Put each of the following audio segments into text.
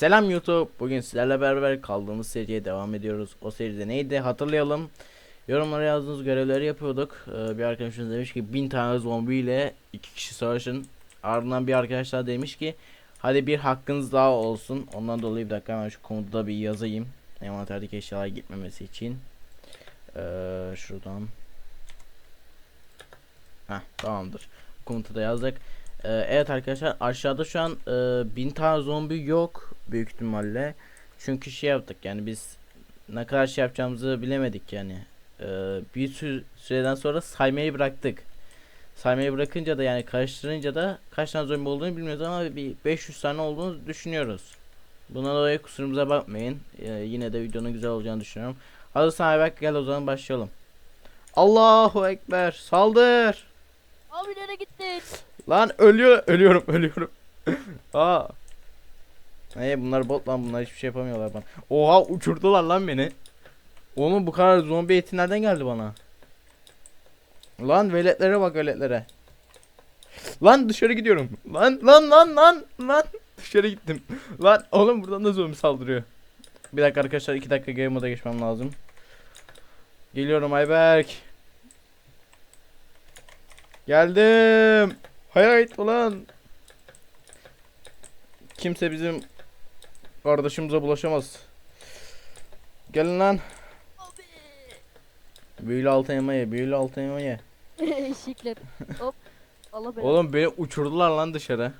Selam YouTube. Bugün sizlerle beraber kaldığımız seriye devam ediyoruz. O seride neydi hatırlayalım. Yorumlara yazdığınız görevleri yapıyorduk. Ee, bir arkadaşımız demiş ki bin tane zombi ile iki kişi savaşın. Ardından bir arkadaş daha demiş ki hadi bir hakkınız daha olsun. Ondan dolayı bir dakika hemen şu komutu da bir yazayım. Envanterdeki eşyalar gitmemesi için. Ee, şuradan. Heh, tamamdır. Komutu da yazdık. Ee, evet arkadaşlar aşağıda şu an e, bin tane zombi yok büyük ihtimalle. Çünkü şey yaptık yani biz ne kadar şey yapacağımızı bilemedik yani. Ee, bir sü- süreden sonra saymayı bıraktık. Saymayı bırakınca da yani karıştırınca da kaç tane zombi olduğunu bilmiyoruz ama bir 500 tane olduğunu düşünüyoruz. Buna dolayı kusurumuza bakmayın. Ee, yine de videonun güzel olacağını düşünüyorum. Hazırsan Ayberk gel o zaman başlayalım. Allahu Ekber saldır. Abi nereye gittin? Lan ölüyor ölüyorum ölüyorum. Aa. Hey bunlar bot lan bunlar hiçbir şey yapamıyorlar bana. Oha uçurdular lan beni. Oğlum bu kadar zombi eti nereden geldi bana? Lan veletlere bak veletlere. Lan dışarı gidiyorum. Lan lan lan lan lan. Dışarı gittim. Lan oğlum buradan da zombi saldırıyor. Bir dakika arkadaşlar iki dakika game moda geçmem lazım. Geliyorum Ayberk. Geldim. Hayat ulan. Kimse bizim kardeşimize bulaşamaz. Gelin lan. Büyülü altın elma ye. Büyülü altın elma ye. Eşikler. Hop. Allah beni. Oğlum beni uçurdular lan dışarı.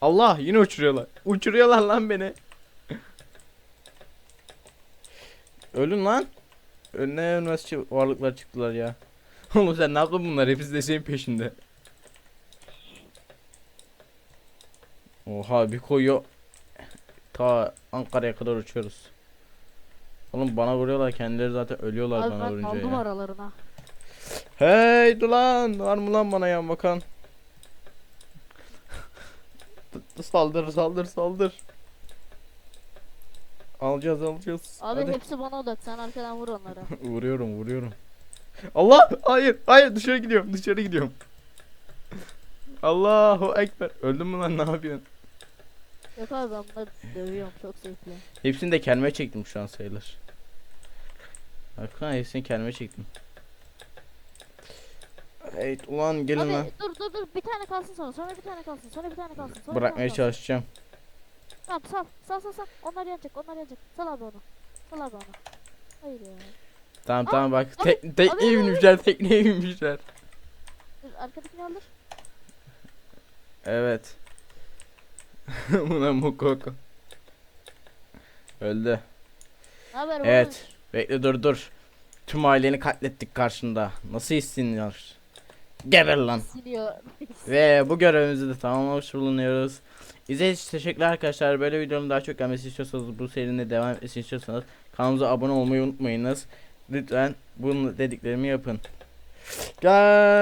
Allah yine uçuruyorlar. Uçuruyorlar lan beni. Ölün lan. Önüne ölmez varlıklar çıktılar ya. Oğlum sen ne yaptın bunlar? Hepsi de senin peşinde. Oha bir koyuyor. Ta Ankara'ya kadar uçuyoruz. Oğlum bana vuruyorlar kendileri zaten ölüyorlar Abi bana ben vurunca aldım ya. aralarına. Hey dur lan var mı lan bana yan bakan? Saldır saldır saldır. Alacağız alacağız. Abi Hadi. hepsi bana odak. Sen arkadan vur onları. vuruyorum vuruyorum. Allah hayır hayır dışarı gidiyorum dışarı gidiyorum. Allahu ekber. Öldün mü lan ne yapıyorsun? Yok abi ben bunları dövüyorum. Çok zevkli. Hepsini de kendime çektim şu an sayılır. Bakın hepsini kendime çektim. Evet ulan gelin abi lan. dur dur dur. Bir tane kalsın sonra. Sonra bir tane kalsın. Sonra bir tane kalsın. Sonra Bırakmaya kalsın. çalışacağım. Tamam sal. Sal sal sal. Onlar yanacak. Onlar yanacak. Sal abi onu. Sal abi onu. Hayır ya. Tamam Aa, tamam bak abi, tek tekneye abi, abi. binmişler tekneye binmişler. Dur arkadakini alır. Evet. Buna mukoko. Öldü. Haber? Evet. Bekle dur dur. Tüm aileni katlettik karşında. Nasıl hissiniyor? Geber lan. Siliyor. Ve bu görevimizi de tamamlamış bulunuyoruz. İzlediğiniz için teşekkürler arkadaşlar. Böyle videonun daha çok gelmesi istiyorsanız bu serinin de devam etmesini istiyorsanız kanalımıza abone olmayı unutmayınız. Lütfen bunu dediklerimi yapın. Gel.